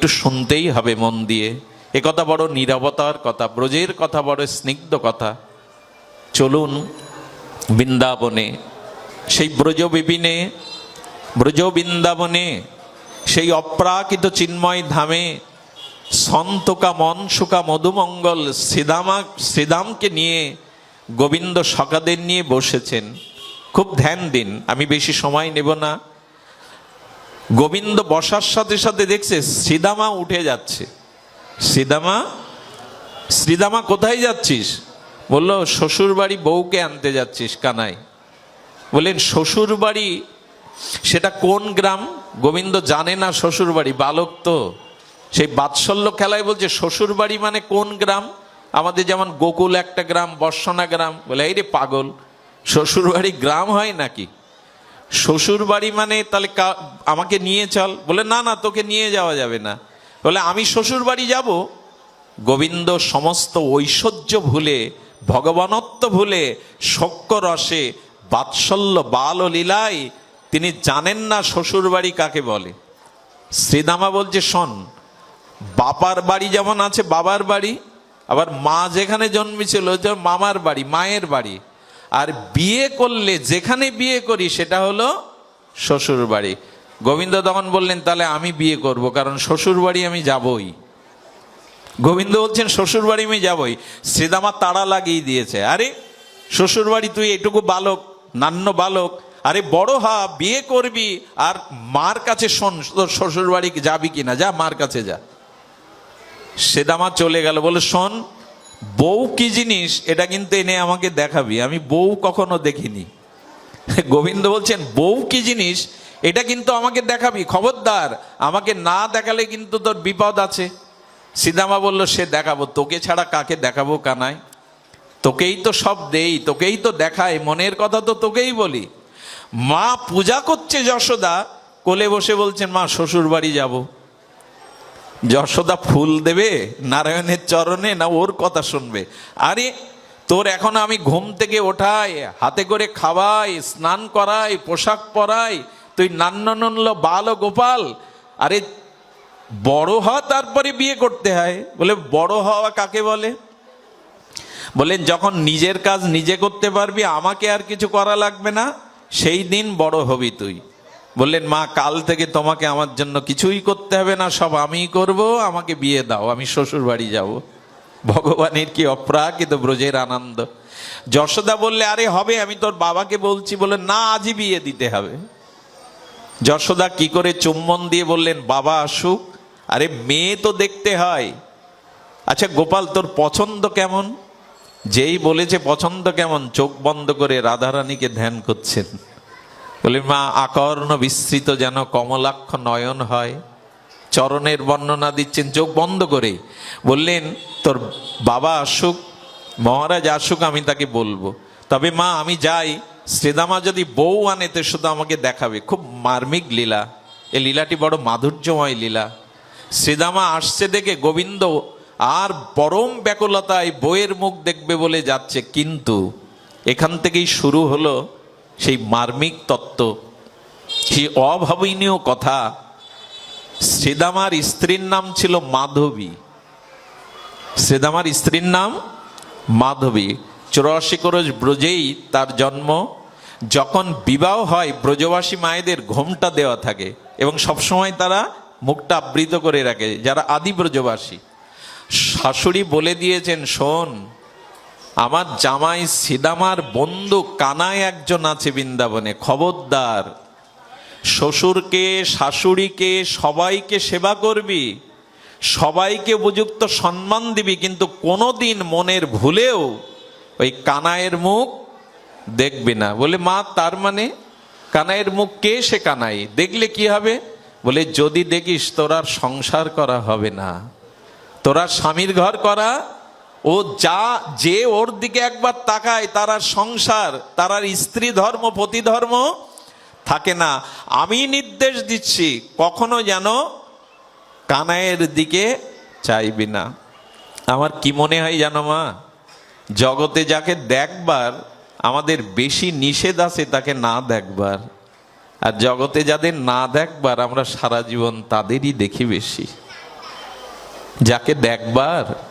একটু শুনতেই হবে মন দিয়ে। এ কথা বড় নিরবতার কথা, ব্রজের কথা বড় স্নিগ্ধ কথা। চলুন বৃন্দাবনে, সেই ব্রজ বিপিনে ব্রজ বৃন্দাবনে সেই অপ্রাকৃত চিন্ময় ধামে সন্তকা মনসুকা মধুমঙ্গল শ্রীদামা শ্রীদামকে নিয়ে গোবিন্দ সকাদের নিয়ে বসেছেন। খুব ধ্যান দিন, আমি বেশি সময় নেব না। গোবিন্দ বসার সাথে সাথে দেখছে শ্রীদামা উঠে যাচ্ছে। শ্রীদামা শ্রীদামা কোথায় যাচ্ছিস? বলল শ্বশুর বাড়ি বউকে আনতে যাচ্ছিস কানাই। বললেন শ্বশুর বাড়ি সেটা কোন গ্রাম? গোবিন্দ জানে না শ্বশুর বাড়ি বালক তো। সেই বাৎসল্য খেলায় বলছে শ্বশুর বাড়ি মানে কোন গ্রাম? আমাদের যেমন গোকুল একটা গ্রাম, বর্ষনা গ্রাম। বলে, এই রে পাগল শ্বশুর বাড়ি গ্রাম হয় নাকি? শ্বশুর বাড়ি মানে তাহলে আমাকে নিয়ে চল। বলে, না না, তোকে নিয়ে যাওয়া যাবে না। বলে, আমি শ্বশুর বাড়ি যাব। গোবিন্দ সমস্ত ঐশ্বর্য ভুলে, ভগবানত্ব ভুলে শক্য রসে বাৎসল্য বাল লীলায় তিনি জানেন না শ্বশুর বাড়ি কাকে বলে। শ্রীদামা বলছে, শোন বাপার বাড়ি যেমন আছে, বাবার বাড়ি, আবার মা যেখানে জন্মেছিল মামার বাড়ি, মায়ের বাড়ি আর বিয়ে করলে, যেখানে বিয়ে করি, সেটা হলো শ্বশুর বাড়ি গোবিন্দ তখন বললেন, তাহলে আমি বিয়ে করব, কারণ শ্বশুর বাড়ি আমি যাবই। গোবিন্দ বলছেন শ্বশুর বাড়ি আমি যাবই। শ্রীদামা তাড়া লাগিয়ে দিয়েছে, আরে শ্বশুর বাড়ি তুই এটুকু বালক, নান্য বালক, আরে বড় হা, বিয়ে করবি, আর মার কাছে শোন শ্বশুর বাড়ি যাবি কিনা, যা, মার কাছে যা। সেদামা চলে গেল বলে শোন বউ কি জিনিস, এটা কিন্তু এনে আমাকে দেখাবি। আমি বউ কখনো দেখিনি। গোবিন্দ বলছেন, বউ কি জিনিস, এটা কিন্তু আমাকে দেখাবি। খবরদার, আমাকে না দেখালে কিন্তু তোর বিপদ আছে। সীতামা বলল, সে দেখাবো। তোকে ছাড়া কাকে দেখাবো কানায় তোকেই তো সব দেই, তোকেই তো দেখায় মনের কথা তো তোকেই বলি। মা পূজা করছে যশোদা, কোলে বসে বলছেন, মা শ্বশুর বাড়ি যাব। যশোদা ফুল দেবে, নারায়ণের চরণে না ওর কথা শুনবে। আরে, তোর এখন আমি ঘুম থেকে ওঠাই, হাতে করে খাওয়াই, স্নান করাই, পোশাক পরাই, তুই নান্ননল্ল বাল গোপাল আরে, বড় হওয়া তারপরে বিয়ে করতে হয়। বলে, বড় হওয়া কাকে বলে? বলেন যখন নিজের কাজ নিজে করতে পারবি, আমাকে আর কিছু করা লাগবে না, সেই দিন বড় হবি তুই। বললেন, মা, কাল থেকে তোমাকে আমার জন্য কিছুই করতে হবে না, সব আমিই করব, আমাকে বিয়ে দাও, আমি শ্বশুর বাড়ি যাব। ভগবানের কি অপ্রাকৃত ব্রজের আনন্দ। যশোদা বললে, আরে, হবে, আমি তোর বাবাকে বলছি। বলে না, আজই বিয়ে দিতে হবে। যশোদা কি করে চুম্বন দিয়ে বললেন, বাবা আসুক। আরে, মেয়ে তো দেখতে হয়। আচ্ছা গোপাল, তোর পছন্দ কেমন? যেই বলেছে পছন্দ কেমন, চোখ বন্ধ করে রাধারানীকে ধ্যান করছেন। বলে, মা, আকর্ণ বিস্তৃত যেন কমলাক্ষ নয়ন হয়। চরণের বর্ণনা দিচ্ছেন, চোখ বন্ধ করে। বললেন, তোর বাবা আসুক, মহারাজ আসুক, আমি তাকে বলব। তবে মা, আমি যাই। শ্রীদামা যদি বউ আনে, তো শুধু আমাকে দেখাবে। খুব মার্মিক লীলা। এ লীলাটি বড় মাধুর্যময় লীলা। শ্রীদামা আসছে দেখে গোবিন্দ আর পরম ব্যাকুলতায় বইয়ের মুখ দেখবে বলে যাচ্ছে। কিন্তু এখান থেকেই শুরু হলো সেই মার্মিক তত্ত্ব। সেই অভাবনীয় কথা, শ্রীদামার স্ত্রীর নাম ছিল মাধবী। শ্রীদামার স্ত্রীর নাম মাধবী। চৌরাশি করজ ব্রজেই তার জন্ম। যখন বিবাহ হয়, ব্রজবাসী মায়েদের ঘোমটা দেওয়া থাকে এবং সবসময় তারা মুখটা আবৃত করে রাখে, যারা আদি ব্রজবাসী। শাশুড়ি বলে দিয়েছেন, শোন আমার জামাই সিদামার বন্ধু কানায় একজন আছে বৃন্দাবনে, খবরদার। শ্বশুরকে, শাশুড়িকে, সবাইকে সেবা করবি, সবাইকে উপযুক্ত সম্মান দিবি, কিন্তু কোনোদিন মনের ভুলেও ওই কানায়ের মুখ দেখবি না। বলে, মা, তার মানে? কানাইয়ের মুখ কে সে কানাই? দেখলে কি হবে? বলে, যদি দেখিস তোর আর সংসার করা হবে না, তোরা স্বামীর ঘর করা ও যা, যে ওর দিকে একবার তাকায়, তার সংসার, তার আর স্ত্রী ধর্ম, পতি ধর্ম থাকে না। আমি নির্দেশ দিচ্ছি, কখনো যেন কানায়ের দিকে চাইবি না। আমার কি মনে হয় জানো মা? জগতে যাকে দেখবার, আমাদের বেশি নিষেধ আছে তাকে না দেখবার। আর জগতে যাদের না দেখবার, আমরা সারা জীবন তাদেরই দেখি বেশি। যাকে দেখবার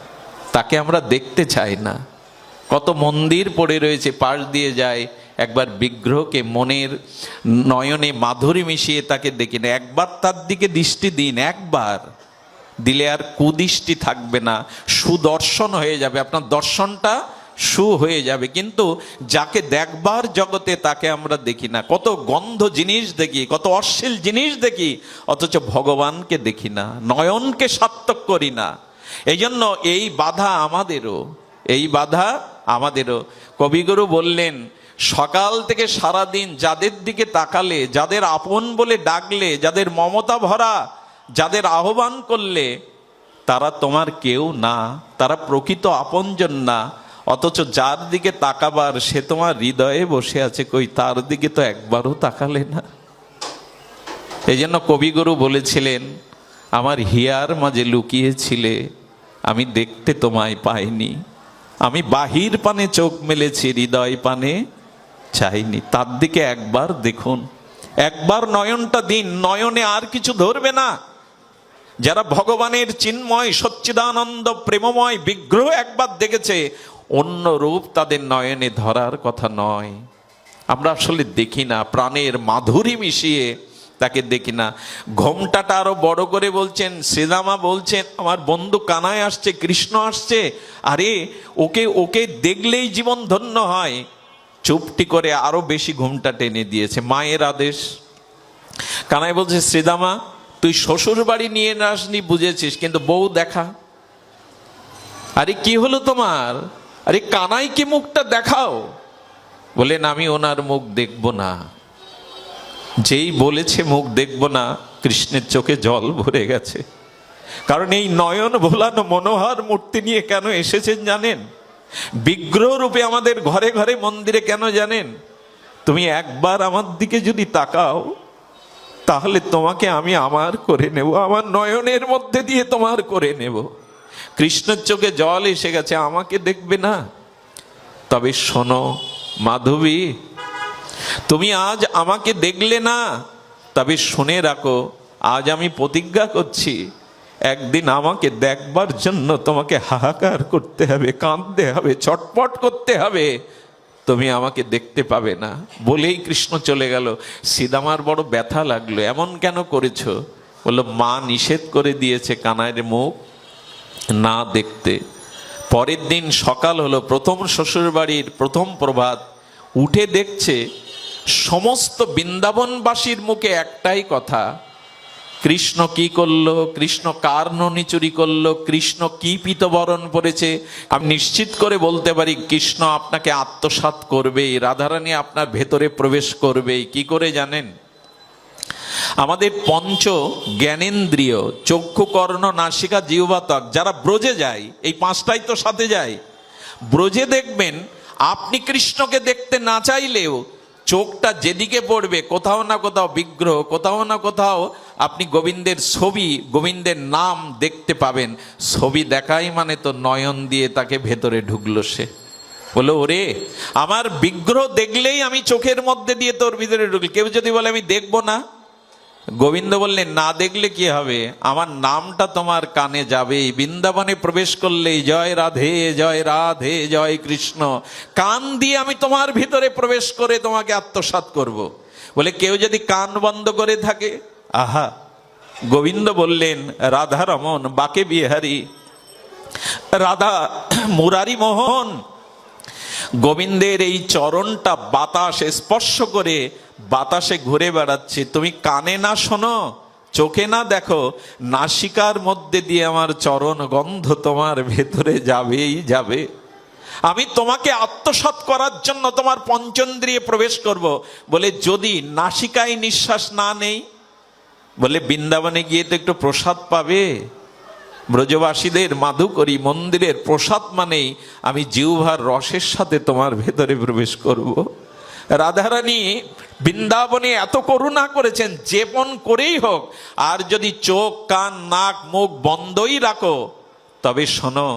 তাকে আমরা দেখতে চাই না। কত মন্দির পড়ে রয়েছে, পাশ দিয়ে যায়, একবার বিগ্রহকে মনের নয়নে মাধুরী মিশিয়ে তাকে দেখি না একবার তার দিকে দৃষ্টি দিন, একবার। দিলে আর কুদৃষ্টি থাকবে না, সুদর্শন হয়ে যাবে। আপনার দর্শনটা সু হয়ে যাবে। কিন্তু যাকে দেখবার জগতে তাকে আমরা দেখি না। কত গন্ধ জিনিস দেখি, কত অশ্লীল জিনিস দেখি, অথচ ভগবানকে দেখি না, নয়নকে সার্থক করি না। এই জন্য এই বাধা আমাদেরও, এই বাধা আমাদেরও। কবিগুরু বললেন, সকাল থেকে সারা দিন যাদের দিকে তাকালে, যাদের আপন বলে ডাকলে, যাদের মমতা ভরা, যাদের আহ্বান করলে, তারা তোমার কেউ না, তারা প্রকৃত আপনজন না। অথচ যার দিকে তাকাবার সে তোমার হৃদয়ে বসে আছে, কই তার দিকে তো একবারও তাকালে না। এই জন্য কবিগুরু বলেছিলেন, আমার হিয়ার মাঝে লুকিয়েছিলে আমি দেখতে তোমায় পাইনি। আমি বাহির পানে চোখ মেলেছি, হৃদয় পানে চাইনি। তার দিকে একবার দেখুন। একবার নয়নটা দিন, নয়নে আর কিছু ধরবে না। যারা ভগবানের চিন্ময়, সচ্চিদানন্দ, প্রেমময় বিগ্রহ একবার দেখেছে, অন্য রূপ তাদের নয়নে ধরার কথা নয়। আমরা আসলে দেখি না, প্রাণের মাধুরী মিশিয়ে তাকে দেখি না। ঘোমটাটা আরও বড় করে বলছেন শ্রীদামা বলছেন আমার বন্ধু কানায় আসছে, কৃষ্ণ আসছে। আরে, ওকে ওকে দেখলেই জীবন ধন্য হয়। চুপটি করে আরও বেশি ঘুমটা টেনে দিয়েছে, মায়ের আদেশ। কানাই বলছে শ্রীদামা তুই শ্বশুর বাড়ি নিয়ে আসনি, বুঝেছিস, কিন্তু বউ দেখা। আরে, কি হলো তোমার? আরে কানাই কি মুখটা দেখাও। বলেন আমি ওনার মুখ দেখব না। যেই বলেছে মুখ দেখব না, কৃষ্ণের চোখে জল ভরে গেছে। কারণ এই নয়ন ভোলানো মনোহর মূর্তি নিয়ে কেন এসেছেন জানেন? বিগ্রহ রূপে আমাদের ঘরে ঘরে মন্দিরে কেন জানেন? তুমি একবার আমার দিকে যদি তাকাও, তাহলে তোমাকে আমি আমার করে নেব, আমার নয়নের মধ্যে দিয়ে তোমার করে নেব। কৃষ্ণের চোখে জল এসে গেছে, আমাকে দেখবে না। তবে শোনো, মাধবী তুমি আজ আমাকে দেখলে না? তবে শুনে রাখো, আজ আমি প্রতিজ্ঞা করছি, একদিন আমাকে দেখবার জন্য তোমাকে হাহাকার করতে হবে, কাঁদতে হবে, ছটপট করতে হবে। তুমি আমাকে দেখতে পাবে না। বলেই কৃষ্ণ চলে গেল। সিদামার বড় ব্যথা লাগল। এমন কেন করেছ? বলল, মা নিষেধ করে দিয়েছে কানাইয়ের মুখ না দেখতে। পরের দিন সকাল হলো, প্রথম শ্বশুর বাড়ির প্রথম প্রভাত উঠে দেখছে সমস্ত বৃন্দাবনবাসীর মুখে একটাই কথা, কৃষ্ণ কি করল, কৃষ্ণ কার ননি চুরি করল, কৃষ্ণ কি পিতবরণ পড়েছে, আমি নিশ্চিত করে বলতে পারি, কৃষ্ণ আপনাকে আত্মসাৎ করবেই রাধারানী আপনার ভেতরে প্রবেশ করবেই কি করে জানেন? আমাদের পঞ্চ জ্ঞানেন্দ্রিয়, চক্ষু, কর্ণ, নাসিকা, জিহ্বাতক, যারা ব্রজে যায়, এই পাঁচটাই তো সাথে যায়, ব্রজে দেখবেন, আপনি কৃষ্ণকে দেখতে না চাইলেও চোখটা যেদিকে পড়বে, কোথাও না কোথাও বিগ্রহ, কোথাও না কোথাও আপনি গোবিন্দের ছবি, গোবিন্দের নাম দেখতে পাবেন। ছবি দেখাই মানে তো নয়ন দিয়ে তাকে ভেতরে ঢুকলো সে। বলো ওরে, আমার বিগ্রহ দেখলেই আমি চোখের মধ্যে দিয়ে তোর ভিতরে ঢুকল। কেউ যদি বলে, আমি দেখব না। গোবিন্দ বললেন, না দেখলে কি হবে? আমার নামটা তোমার কানে যাবে বৃন্দাবনে প্রবেশ করলেই জয় রাধে জয় রাধে, জয় কৃষ্ণ। কান দিয়ে আমি তোমার ভিতরে প্রবেশ করে তোমাকে আত্মসাৎ করব। বলে কেউ যদি কান বন্ধ করে থাকে, আহা! গোবিন্দ বললেন রাধা রমন বাকে বিহারী। রাধা, মুরারি মোহন। গোবিন্দের এই চরণটা বাতাস স্পর্শ করে বাতাসে ঘুরে বেড়াচ্ছে। তুমি কানে না শোনো, চোখে না দেখো, নাসিকার মধ্যে দিয়ে আমার চরণ গন্ধ তোমার ভেতরে যাবেই যাবে। আমি তোমাকে আত্মসাৎ করার জন্য তোমার পঞ্চন্দ্রিয়ে প্রবেশ করব। বলে, যদি নাসিকায় নিঃশ্বাস না নেই, বলে, বৃন্দাবনে গিয়ে তো একটু প্রসাদ পাবে। ব্রজবাসীদের মাধুকরী মন্দিরের প্রসাদ মানেই আমি জিউভার রসের সাথে তোমার ভেতরে প্রবেশ করব। রাধারানী বৃন্দাবনে এত করুণা করেছেন যেপন করেই হোক, আর যদি চোখ, কান, নাক, মুখ বন্ধই রাখো, তবে শোনো,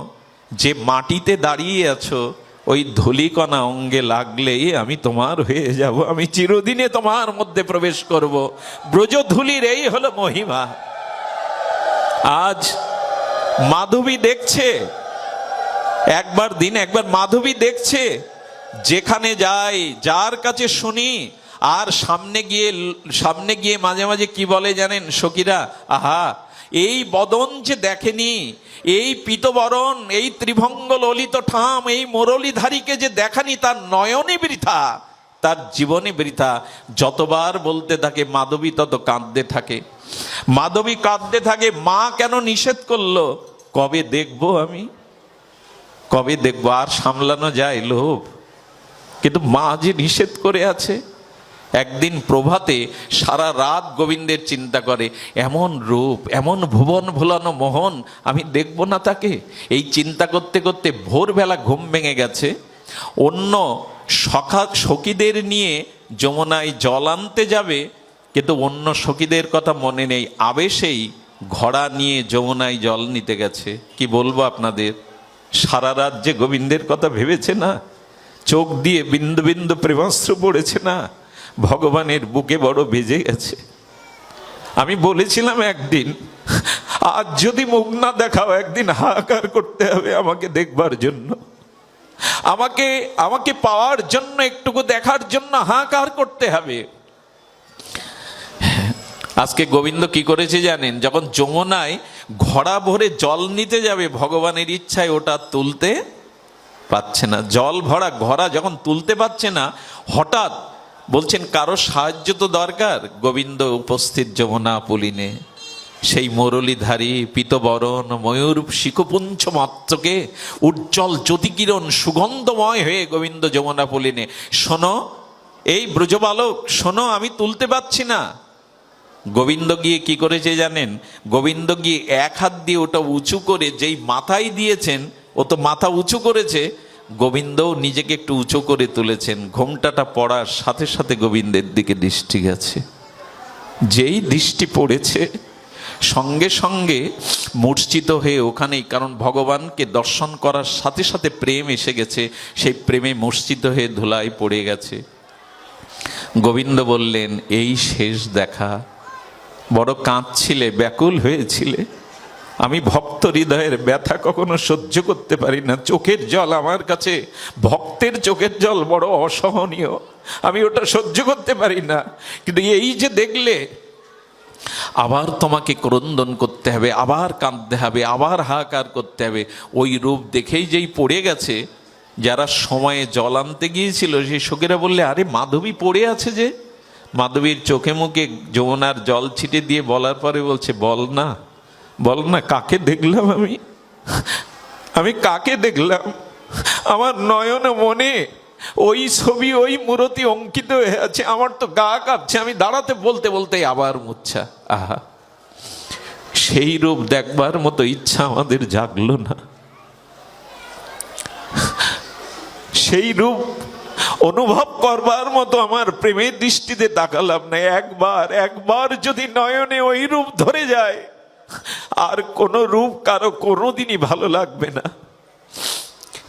যে মাটিতে দাঁড়িয়ে আছো, ওই ধুলিকণা অঙ্গে লাগলেই আমি তোমার হয়ে যাব, আমি চিরদিনে তোমার মধ্যে প্রবেশ করব। ব্রজধুলির এই হলো মহিমা। আজ মাধবী দেখছে, একবার দিন একবার মাধবী দেখছে, যেখানে যাই, যার কাছে শুনি আর সামনে গিয়ে সামনে গিয়ে মাঝে মাঝে কি বলে জানেন সখীরা? আহা, এই বদন যে দেখেনি, এই পিতবরণ, এই ত্রিভঙ্গ ললিত ঠাম, এই মুরলীধারীকে যে দেখানি তার নয়নে বৃথা, তার জীবনে বৃথা। যতবার বলতে থাকে, মাধবী তত কাঁদতে থাকে। মাধবী কাঁদতে থাকে, মা কেন নিষেধ করল? কবে দেখব আমি? কবে দেখব? আর সামলানো যায় লোভ। কিন্তু মা যে নিষেধ করে আছে একদিন প্রভাতে সারা রাত গোবিন্দের চিন্তা করে, এমন রূপ, এমন ভুবন ভোলানো মোহন, আমি দেখব না তাকে? এই চিন্তা করতে করতে ভোরবেলা ঘুম ভেঙে গেছে। অন্য সখা, সখীদের নিয়ে যমুনায় জল আনতে যাবে, কিন্তু অন্য সখীদের কথা মনে নেই। আবেশেই ঘোড়া নিয়ে যমুনায় জল নিতে গেছে। কি বলব আপনাদের? সারা রাত যে গোবিন্দের কথা ভেবেছে না? চোখ দিয়ে বিন্দু বিন্দু প্রেমাস্ত্র পড়েছে না? ভগবানের বুকে বড় বেজে গেছে। আমি বলেছিলাম একদিন, আজ যদি মুখ না দেখাও, একদিন হাহাকার করতে হবে আমাকে দেখবার জন্য। আমাকে আমাকে পাওয়ার জন্য, একটুকু দেখার জন্য হাহাকার করতে হবে। আজকে গোবিন্দ কি করেছে জানেন? যখন যমুনায় ঘোড়া ভরে জল নিতে যাবে, ভগবানের ইচ্ছায় ওটা তুলতে পাচ্ছে না। জল ভরা ঘোড়া যখন তুলতে পারছে না, হঠাৎ বলছেন, কারও সাহায্য তো দরকার? গোবিন্দ উপস্থিত যমুনা পুলিনে। সেই মুরলীধারী পিতবরণ, ময়ূর শিখপুঞ্ছ মাত্রকে উজ্জ্বল জ্যোতিকিরণ সুগন্ধময় হয়ে গোবিন্দ যমুনা পুলিনে। শোনো, এই ব্রজবালক, শোনো, আমি তুলতে পারছি না। গোবিন্দ গিয়ে কি করেছে জানেন? গোবিন্দ গিয়ে এক হাত দিয়ে ওটা উঁচু করে যেই মাথায় দিয়েছেন, ও তো মাথা উঁচু করেছে গোবিন্দও নিজেকে একটু উঁচু করে তুলেছেন। ঘোমটাটা পড়ার সাথে সাথে গোবিন্দের দিকে দৃষ্টি গেছে। যেই দৃষ্টি পড়েছে, সঙ্গে সঙ্গে মূর্ছিত হয়ে ওখানেই, কারণ ভগবানকে দর্শন করার সাথে সাথে প্রেম এসে গেছে, সেই প্রেমে মূর্ছিত হয়ে ধুলায় পড়ে গেছে। গোবিন্দ বললেন, এই শেষ দেখা। বড় কাঁদছিলে, ব্যাকুল হয়েছিলে। আমি ভক্ত হৃদয়ের ব্যথা কখনো সহ্য করতে পারি না। চোখের জল আমার কাছে, ভক্তের চোখের জল বড় অসহনীয়। আমি ওটা সহ্য করতে পারি না। কিন্তু এই যে দেখলে, আবার তোমাকে ক্রন্দন করতে হবে, আবার কাঁদতে হবে, আবার হাহাকার করতে হবে। ওই রূপ দেখেই যেই পড়ে গেছে, যারা সময়ে জল আনতে গিয়েছিল, সেই শোকেরা বললে, আরে মাধবী পড়ে আছে যে। মাধবীর চোখে মুখে যমুনার জল ছিটে দিয়ে বলার পরে বলছে, বল না। বল না কাকে দেখলাম আমি? আমি কাকে দেখলাম? আমার নয়ন মনে, ওই ছবি, ওই মূরতি অঙ্কিত হয়ে আছে, আমার তো গা কাঁপছে, আমি দাঁড়াতে বলতে বলতে আবার মুচ্ছা। আহা, সেই রূপ দেখবার মতো ইচ্ছা আমাদের জাগলো না। সেই রূপ অনুভব করবার মতো আমার প্রেমের দৃষ্টিতে তাকালাম না। একবার একবার যদি নয়নে ওই রূপ ধরে যায় আর কোন রূপ কারও কোনোদিনই ভালো লাগবে না।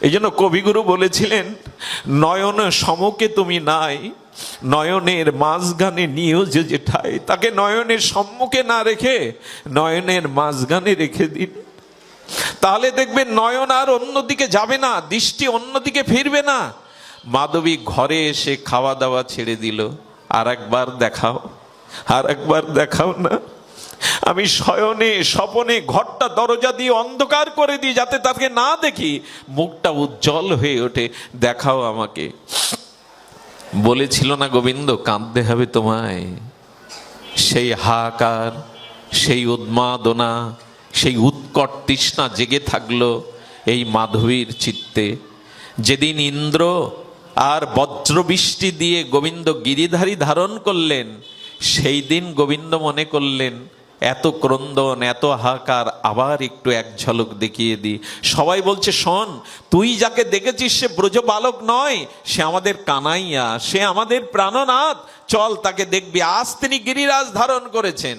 এই জন্য কবিগুরু বলেছিলেন, নয়ন সমকে তুমি নাই, নয়নের মাঝগানে নিয়োজ যেঠাই তাকে নয়নের সম্মুখে না রেখে নয়নের মাঝগানে রেখে দিন। তাহলে দেখবেন নয়ন আর অন্যদিকে যাবে না, দৃষ্টি অন্যদিকে ফিরবে না। মাধবী ঘরে এসে খাওয়া দাওয়া ছেড়ে দিল আর একবার দেখাও আর একবার দেখাও না। আমি শয়নে স্বপনে ঘরটা দরজা দিয়ে অন্ধকার করে দিই যাতে তাকে না দেখি। মুখটা উজ্জ্বল হয়ে ওঠে। দেখাও আমাকে। বলেছিল না গোবিন্দ, কাঁদতে হবে তোমায়। সেই হাহাকার, সেই উন্মাদনা, সেই উৎকট তৃষ্ণা জেগে থাকল এই মাধবীর চিত্তে। যেদিন ইন্দ্র আর বজ্রবৃষ্টি দিয়ে গোবিন্দ গিরিধারী ধারণ করলেন, সেই দিন গোবিন্দ মনে করলেন এত ক্রন্দন, এত হাহাকার, আবার একটু এক ঝলক দেখিয়ে দিই। সবাই বলছে, শোন, তুই যাকে দেখেছিস সে ব্রজ বালক নয়, সে আমাদের কানাইয়া, সে আমাদের প্রাণনাথ। চল, তাকে দেখবি। আজ তিনি গিরিরাজ ধারণ করেছেন।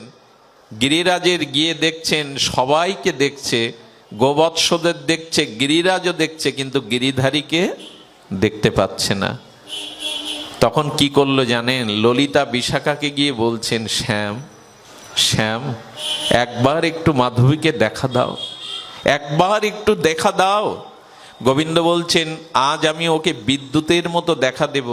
গিরিরাজের গিয়ে দেখছেন, সবাইকে দেখছে, গোবৎসদের দেখছে, গিরিরাজও দেখছে, কিন্তু গিরিধারীকে দেখতে পাচ্ছে না। তখন কি করল জানেন? ললিতা বিশাখাকে গিয়ে বলছেন, শ্যাম শ্যাম, একবার একটু মাধবীকে দেখা দাও, একবার একটু দেখা দাও। গোবিন্দ বলছেন, আজ আমি ওকে বিদ্যুতের মতো দেখা দেব।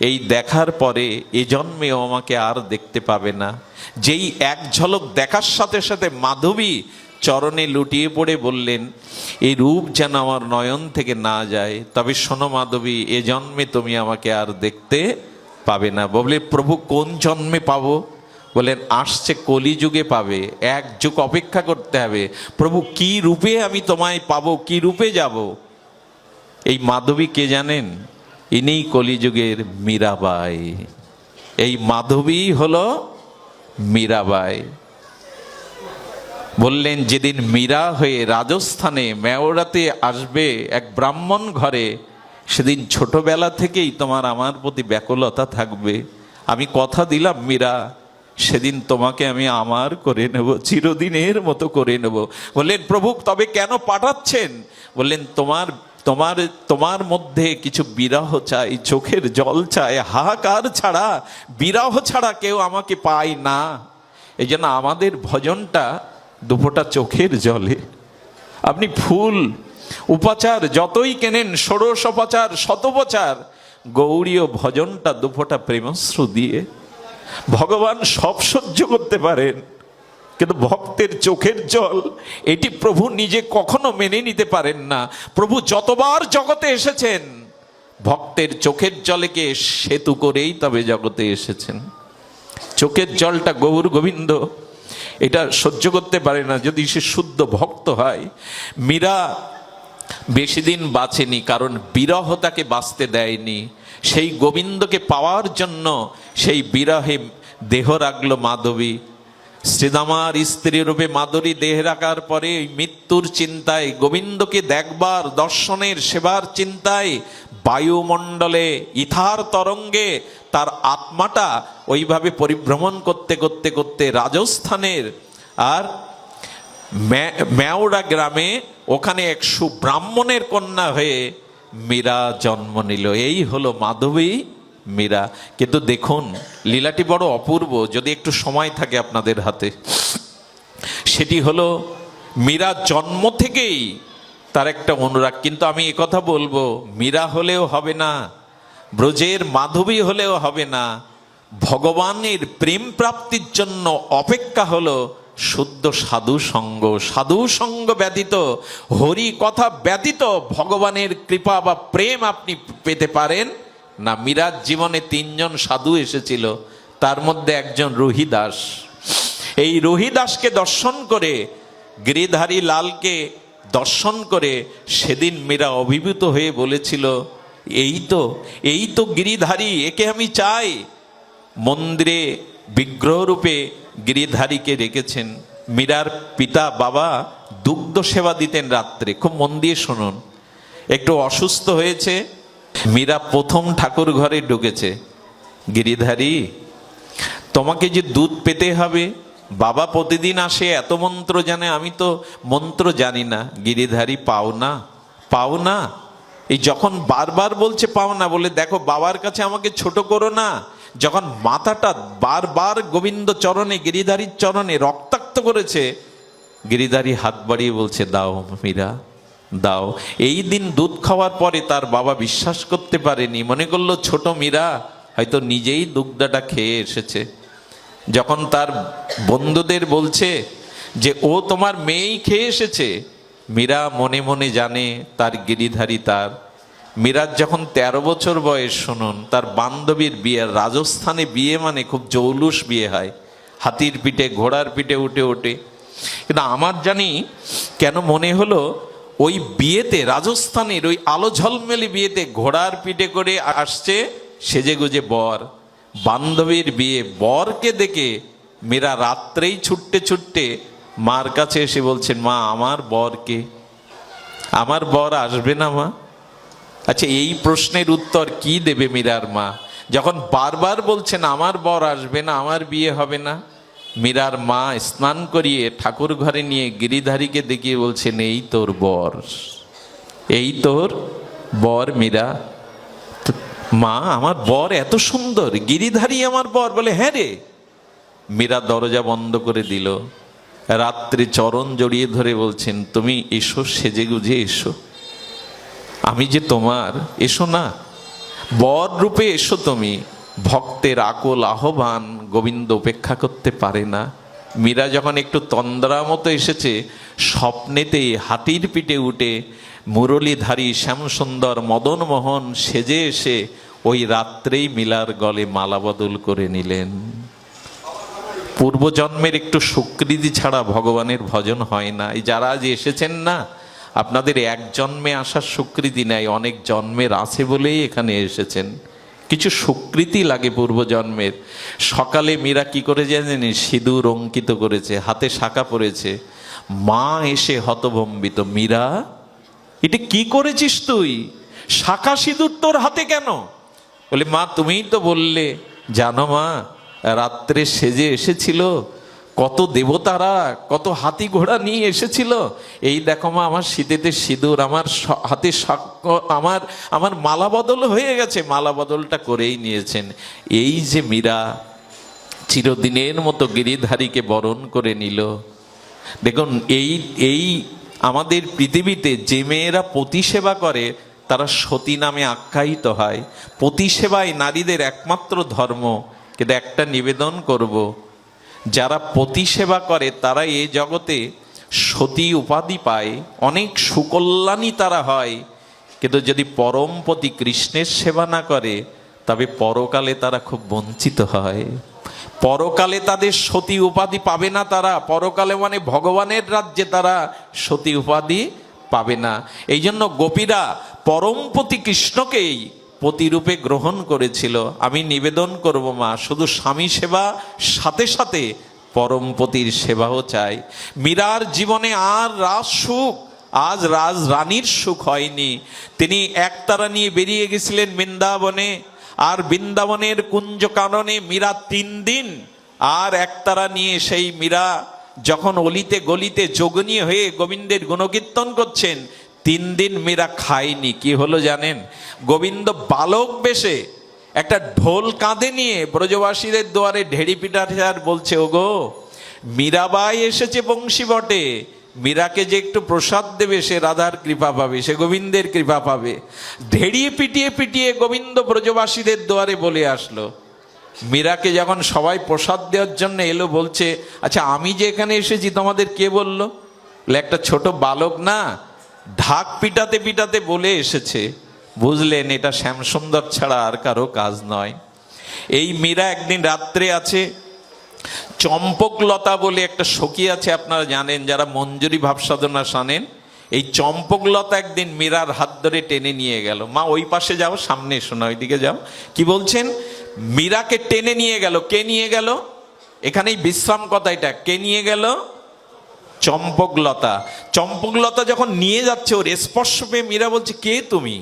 এই দেখার পরে এ জন্মেও আমাকে আর দেখতে পাবে না। যেই এক ঝলক দেখার সাথে সাথে মাধবী চরণে লুটিয়ে পড়ে বললেন এই রূপ যেন আমার নয়ন থেকে না যায়। তবে শোনো মাধবী, এ জন্মে তুমি আমাকে আর দেখতে পাবে না। বলে প্রভু, কোন জন্মে পাবো? বলেন, আসছে কলিযুগে পাবে, এক যুগ অপেক্ষা করতে হবে। প্রভু, কি রূপে আমি তোমায় পাবো, কি রূপে যাব? এই মাধবী কে জানেন? ইনিই কলিযুগের মীরাবাই। এই মাধবী হলো মীরাবাই। বললেন, যেদিন মীরা হয়ে রাজস্থানে মেওরাতে আসবে এক ব্রাহ্মণ ঘরে, সেদিন ছোটবেলা থেকেই তোমার আমার প্রতি ব্যাকুলতা থাকবে। আমি কথা দিলাম মীরা সেদিন তোমাকে আমি আমার করে নেব, চিরদিনের মতো করে নেব। বললেন, প্রভু, তবে কেন পাঠাচ্ছেন? বললেন, তোমার তোমার তোমার মধ্যে কিছু বিরাহ চাই, চোখের জল চাই, হাহাকার ছাড়া বিরাহ ছাড়া কেউ আমাকে পায় না। এই জন্য আমাদের ভজনটা দুপোটা চোখের জলে। আপনি ফুল, উপাচার, যতই কেনেন, ষোড়শ উপাচার শতোপচার, গৌরীয় ভজনটা দুফোটা প্রেমশ্রু দিয়ে ভগবান সব সহ্য করতে পারেন, কিন্তু ভক্তের চোখের জল, এটি প্রভু নিজে কখনো মেনে নিতে পারেন না। প্রভু যতবার জগতে এসেছেন, ভক্তের চোখের জলেকে সেতু করেই তবে জগতে এসেছেন। চোখের জলটা গৌর গোবিন্দ, এটা সহ্য করতে পারে না। যদি সে শুদ্ধ ভক্ত হয়, মীরা বেশি দিন বাঁচেনি, কারণ বিরহ তাকে বাঁচতে দেয়নি। সেই গোবিন্দকে পাওয়ার জন্য সেই বিরহে দেহ রাখল মাধবী। শ্রীদামার স্ত্রী রূপে মাধুরী দেহ রাখার পরে মৃত্যুর চিন্তায় গোবিন্দকে দেখবার, দর্শনের, সেবার চিন্তায় বায়ুমণ্ডলে ইথার তরঙ্গে তার আত্মাটা ওইভাবে পরিভ্রমণ করতে করতে করতে রাজস্থানের আর ম্যা- ম্যাওড়া গ্রামে ওখানে এক সুব্রাহ্মণের কন্যা হয়ে মীরা জন্ম নিল। এই হলো মাধবী মীরা। কিন্তু দেখুন, লীলাটি বড় অপূর্ব। যদি একটু সময় থাকে আপনাদের হাতে। সেটি হলো, মীরা জন্ম থেকেই তার একটা অনুরাগ। কিন্তু আমি কথা বলব, মীরা হলেও হবে না, ব্রজের মাধবী হলেও হবে না। ভগবানের প্রেম প্রাপ্তির জন্য অপেক্ষা হলো শুদ্ধ সাধু সঙ্গ। সাধু সঙ্গ ব্যতীত, হরি কথা ব্যতীত ভগবানের কৃপা বা প্রেম আপনি পেতে পারেন। না মীরার জীবনে তিনজন সাধু এসেছিল, তার মধ্যে একজন রোহিদাস। এই রোহিদাসকে দর্শন করে, গিরিধারী লালকে দর্শন করে সেদিন মীরা অভিভূত হয়ে বলেছিল, এই তো এই তো গিরিধারী, একে আমি চাই। মন্দিরে বিগ্রহরূপে গিরিধারীকে রেখেছেন মীরার পিতা, বাবা দুগ্ধ সেবা দিতেন রাত্রে। খুব মন দিয়ে শুনুন। একটু অসুস্থ হয়েছে, মীরা প্রথম ঠাকুর ঘরে ঢুকেছে। গিরিধারী, তোমাকে যে দুধ পেতে হবে, বাবা প্রতিদিন আসে, এত মন্ত্র জানে, আমি তো মন্ত্র জানি না। গিরিধারী, পাও না পাও না। এই যখন বারবার বলছে, পাও না, বলে, দেখো, বাবার কাছে আমাকে ছোট করো না যখন মাথাটা বারবার গোবিন্দ চরণে, গিরিধারীর চরণে রক্তাক্ত করেছে, গিরিধারী হাত বাড়িয়ে বলছে, দাও মীরা, দাও। এই দিন দুধ খাওয়ার পরে তার বাবা বিশ্বাস করতে পারেনি। মনে করল, ছোট মীরা, হয়তো নিজেই দুগ্ধটা খেয়ে এসেছে। যখন তার বন্ধুদের বলছে যে, ও তোমার মেয়েই খেয়ে এসেছে। মীরা মনে মনে জানে, তার গিরিধারী তার মীরার যখন ১৩ বছর বয়স, শুনুন, তার বান্ধবীর বিয়ে, রাজস্থানে বিয়ে মানে খুব জৌলুস বিয়ে হয়। হাতির পিঠে, ঘোড়ার পিঠে উঠে ওঠে। কিন্তু আমার জানি কেন মনে হলো, ওই বিয়েতে, রাজস্থানের ওই আলো ঝলমেলে বিয়েতে ঘোড়ার পিঠে করে আসছে সেজে গুজে বর। বান্ধবীর বিয়ে, বরকে দেখে মেয়েরা রাত্রেই ছুটতে ছুটতে মার কাছে এসে বলছেন, মা, আমার বরকে। আমার বর আসবে না, মা। আচ্ছা এই প্রশ্নের উত্তর কি দেবে মীরার মা? যখন বারবার বলছেন, আমার বর আসবে না, আমার বিয়ে হবে না, মীরার মা স্নান করিয়ে ঠাকুর ঘরে নিয়ে গিরিধারীকে দেখিয়ে বলছেন, এই তোর বর। এই তোর বর মীরা। মা, আমার বর এত সুন্দর, গিরিধারী আমার বর। বলে হ্যাঁ রে। মীরা দরজা বন্ধ করে দিল। রাত্রে চরণ জড়িয়ে ধরে বলছেন, তুমি এসো সেজে গুজে এসো। আমি যে তোমার, এসো না। বর রূপে এসো তুমি। ভক্তের আকল আহ্বান গোবিন্দ উপেক্ষা করতে পারে না। মীরা যখন একটু তন্দ্রা মতো এসেছে, স্বপ্নেতে হাতির পিঠে উঠে মুরলীধারী শ্যামসুন্দর মদন মোহন সেজে এসে ওই রাত্রেই মিলার গলে মালা বদল করে নিলেন। পূর্বজন্মের একটু সুকৃতি ছাড়া ভগবানের ভজন হয় না এই যারা আজ এসেছেন না আপনাদের এক জন্মে আসার সুকৃতি নেয় অনেক জন্মের আছে বলেই এখানে এসেছেন। কিছু সুকৃতি লাগে পূর্বজন্মের। সকালে মীরা কি করে জানেন? সিঁদুর অঙ্কিত করেছে, হাতে শাখা পড়েছে মা এসে হতভম্বিত, মীরা, এটা কি করেছিস তুই? শাখা সিঁদুর তোর হাতে কেন? বলে, মা, তুমিই তো বললে, জানো মা, রাত্রে সেজে এসেছিল কত দেবতারা, কত হাতি ঘোড়া নিয়ে এসেছিল। এই দেখো মা, আমার শীতেতে সিঁদুর, আমার হাতে আমার আমার মালা বদল হয়ে গেছে। মালা বদলটা করেই নিয়েছেন। এই যে মীরা চিরদিনের মতো গিরিধারীকে বরণ করে নিল। দেখুন, এই এই আমাদের পৃথিবীতে যে মেয়েরা পতি সেবা করে, তারা সতী নামে আখ্যায়িত হয়। পতি সেবাই নারীদের একমাত্র ধর্ম, কিন্তু একটা নিবেদন করব যারা পতি সেবা করে, তারা এ জগতে সতী উপাধি পায়, অনেক সুকল্যাণী তারা হয়। কিন্তু যদি পরমপতি কৃষ্ণের সেবা না করে, তবে পরকালে তারা খুব বঞ্চিত হয়। পরকালে তাদের সতী উপাধি পাবে না তারা, পরকালে মানে ভগবানের রাজ্যে তারা সতী উপাধি পাবে না। এই জন্য গোপীরা পরমপতি কৃষ্ণকেই পতিরূপে গ্রহণ করেছিল। আমি নিবেদন করব, মা, শুধু স্বামী সেবা, সাথে সাথে পরমপতির সেবাও চাই। মীরার জীবনে আর রাজ সুখ, আজ রাজ রানীর সুখ হয়নি। তিনি একতারা নিয়ে বেরিয়ে গেছিলেন বৃন্দাবনে, আর বৃন্দাবনের কুঞ্জ কারণে মীরা তিন দিন আর একতারা নিয়ে সেই মীরা যখন অলিতে গলিতে যোগনী হয়ে গোবিন্দের গুণকীর্তন করছেন তিন দিন মীরা খায়নি কি হলো জানেন? গোবিন্দ বালক বেশে একটা ঢোল কাঁধে নিয়ে ব্রজবাসীদের দুয়ারে ঢেড়ি পিঠার বলছে ওগো মীরাবাই এসেছে বংশী বটে। মীরাকে যে একটু প্রসাদ দেবে সে রাধার কৃপা পাবে সে গোবিন্দের কৃপা পাবে। ঢেড়িয়ে পিটিয়ে পিটিয়ে গোবিন্দ ব্রজবাসীদের দুয়ারে বলে আসলো। মীরাকে যখন সবাই প্রসাদ দেওয়ার জন্য এলো বলছে আচ্ছা আমি যে এখানে এসেছি তোমাদের কে বলল? বলে, একটা ছোট বালক না ঢাক পিটাতে পিটাতে বলে এসেছে, বুঝলেন, এটা শ্যামসুন্দর ছাড়া আর কারও কাজ নয়। এই মীরা একদিন রাত্রে আছে, চম্পকলতা বলে একটা সখী আছে, আপনারা জানেন, যারা মঞ্জুরি ভাবসাধনা শানেন এই চম্পকলতা একদিন মীরার হাত ধরে টেনে নিয়ে গেল। মা, ওই পাশে যাও, সামনে এসো না, ওইদিকে যাও। কি বলছেন? মীরাকে টেনে নিয়ে গেল। কে নিয়ে গেল? এখানেই বিশ্রাম কথা এটা কে নিয়ে গেল? চম্পকলতা। চম্পকলতা যখন নিয়ে যাচ্ছে, ওর স্পর্শ পেয়ে মীরা বলছে, কে তুমি?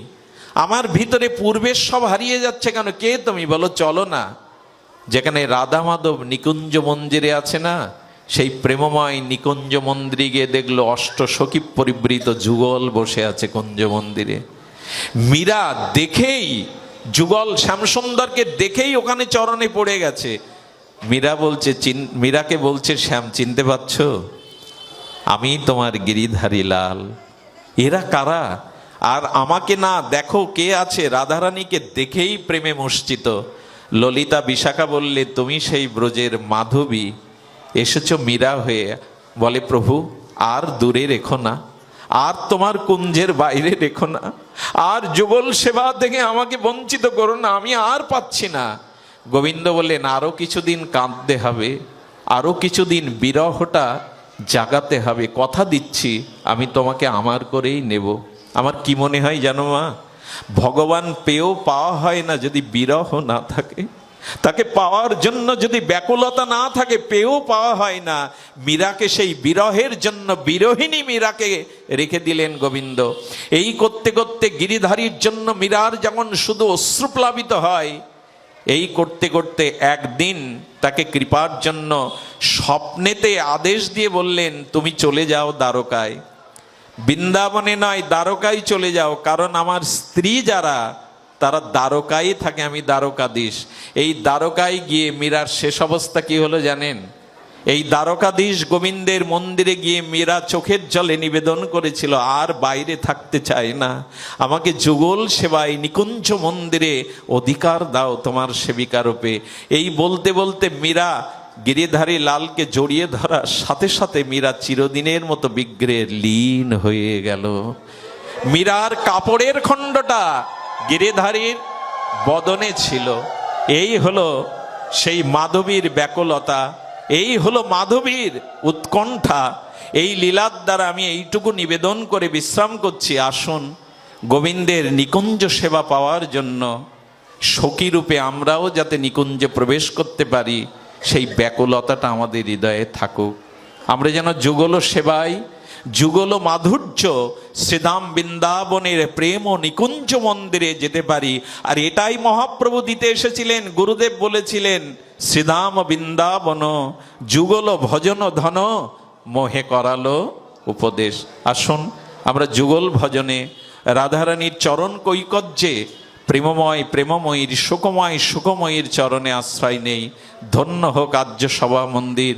আমার ভিতরে পূর্বের সব হারিয়ে যাচ্ছে কেন? কে তুমি? বলো, চলো না। যেখানে রাধা মাধব নিকুঞ্জ মন্দিরে আছে না, সেই প্রেমময় নিকুঞ্জ মন্দিরে গিয়ে দেখল অষ্ট সখী পরিবৃত যুগল বসে আছে কুঞ্জ মন্দিরে। মীরা দেখেই, যুগল শ্যামসুন্দরকে দেখেই ওখানে চরণে পড়ে গেছে। মীরা বলছে মীরাকে বলছে, শ্যাম, চিনতে পারছ? আমি তোমার গিরিধারী লাল। এরা কারা? আর আমাকে না দেখো কে আছে? রাধারানীকে দেখেই প্রেমে মসজিত ললিতা বিশাখা বললে, তুমি সেই ব্রজের মাধবী। এসেছ মীরা হয়ে। বলে, প্রভু, আর দূরে রেখো না। আর তোমার কুঞ্জের বাইরে রেখো না। আর যুগল সেবা থেকে আমাকে বঞ্চিত করো না। আমি আর পাচ্ছি না। গোবিন্দ বললেন, আরও কিছুদিন কাঁদতে হবে। আরও কিছুদিন বিরহটা জাগাতে হবে, কথা দিচ্ছি, আমি তোমাকে আমার করেই নেব। আমার কি মনে হয় জানো মা? ভগবান পেয়েও পাওয়া হয় না যদি বিরহ না থাকে। তাকে পাওয়ার জন্য যদি ব্যাকুলতা না থাকে, পেয়েও পাওয়া হয় না। মীরাকে সেই বিরহের জন্য বিরহিনী মীরাকে রেখে দিলেন গোবিন্দ। এই করতে করতে গিরিধারীর জন্য মীরার যেমন শুধু অশ্রুপ্লাবিত হয় এই করতে করতে একদিন তাকে কৃপার জন্য স্বপ্নেতে আদেশ দিয়ে বললেন, তুমি চলে যাও দ্বারকায়। বৃন্দাবনে নয়, দ্বারকায় চলে যাও, কারণ আমার স্ত্রী যারা, তারা দ্বারকায় থাকে, আমি দ্বারকাধীশ। এই দ্বারকায় গিয়ে মীরার শেষ অবস্থা কি হলো জানেন? এই দ্বারকাধীশ গোবিন্দের মন্দিরে গিয়ে মীরা চোখের জলে নিবেদন করেছিল, আর বাইরে থাকতে চায় না। আমাকে যুগল সেবায় নিকুঞ্জ মন্দিরে অধিকার দাও তোমার সেবিকা রূপে। এই বলতে বলতে মীরা গিরিধারী লালকে জড়িয়ে ধরার সাথে সাথে মীরা চিরদিনের মতো বিগ্রহে লীন হয়ে গেল। মীরার কাপড়ের খণ্ডটা গিরিধারীর বদনে ছিল। এই হলো সেই মাধবীর ব্যাকুলতা। এই হলো মাধবীর উৎকণ্ঠা। এই লীলার দ্বারা আমি এইটুকু নিবেদন করে বিশ্রাম করছি। আসুন, গোবিন্দের নিকুঞ্জ সেবা পাওয়ার জন্য সখী রূপে আমরাও যাতে নিকুঞ্জে প্রবেশ করতে পারি, সেই ব্যাকুলতাটা আমাদের হৃদয়ে থাকুক। আমরা যেন যুগল সেবায় যুগল মাধুর্য, শ্রীধাম বৃন্দাবনের প্রেম ও নিকুঞ্জ মন্দিরে যেতে পারি। আর এটাই মহাপ্রভু দিতে এসেছিলেন, গুরুদেব বলেছিলেন শ্রীধাম বৃন্দাবন, যুগল ভজন ধন, মোহে করালো উপদেশ। আসুন, আমরা যুগল ভজনে রাধারানীর চরণ কৈকর্যে প্রেমময় প্রেমময়ীর, সুখময় সুখময়ীর চরণে আশ্রয় নেই। ধন্য হোক আর্য সভা মন্দির,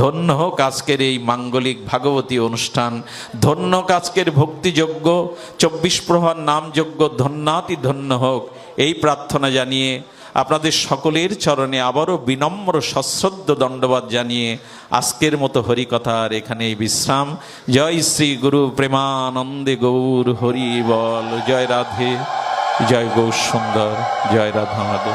ধন্য হোক আজকের এই মাঙ্গলিক ভাগবতী অনুষ্ঠান, ধন্য আজকের ভক্তিযোগ্য, চব্বিশ প্রভার নামযোগ্য, ধন্যাতি ধন্য হোক। এই প্রার্থনা জানিয়ে আপনাদের সকলের চরণে আবারও বিনম্র সশ্রদ্ধ দণ্ডবাদ জানিয়ে আজকের মতো হরিকথার এখানে বিশ্রাম। জয় শ্রী গুরু প্রেমানন্দে গৌর হরি বল জয় রাধে, জয় গৌর সুন্দর, জয় রাধা। মাধব